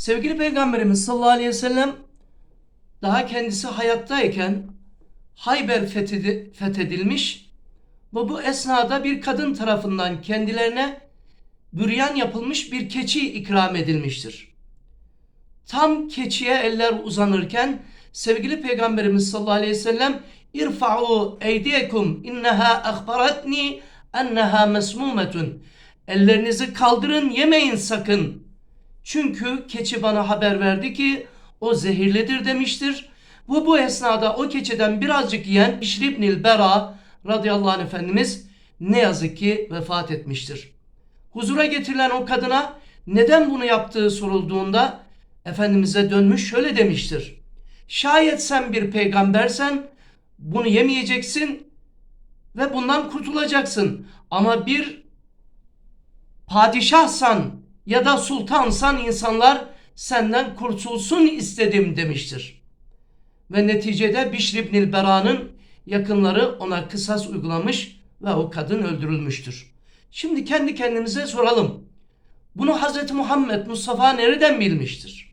Sevgili Peygamberimiz sallallahu aleyhi ve sellem daha kendisi hayattayken Hayber fethedi- fethedilmiş ve bu esnada bir kadın tarafından kendilerine büryan yapılmış bir keçi ikram edilmiştir. Tam keçiye eller uzanırken sevgili Peygamberimiz sallallahu aleyhi ve sellem irfa'u eydiyekum inneha ahbaratni enneha mesmumetun ellerinizi kaldırın yemeyin sakın çünkü keçi bana haber verdi ki o zehirlidir demiştir. Ve bu esnada o keçiden birazcık yiyen Bişr Bera radıyallahu anh Efendimiz ne yazık ki vefat etmiştir. Huzura getirilen o kadına neden bunu yaptığı sorulduğunda Efendimiz'e dönmüş şöyle demiştir. Şayet sen bir peygambersen bunu yemeyeceksin ve bundan kurtulacaksın. Ama bir padişahsan ya da sultansan insanlar senden kurtulsun istedim demiştir. Ve neticede Bişr İbnil Bera'nın yakınları ona kısas uygulamış ve o kadın öldürülmüştür. Şimdi kendi kendimize soralım. Bunu Hz. Muhammed Mustafa nereden bilmiştir?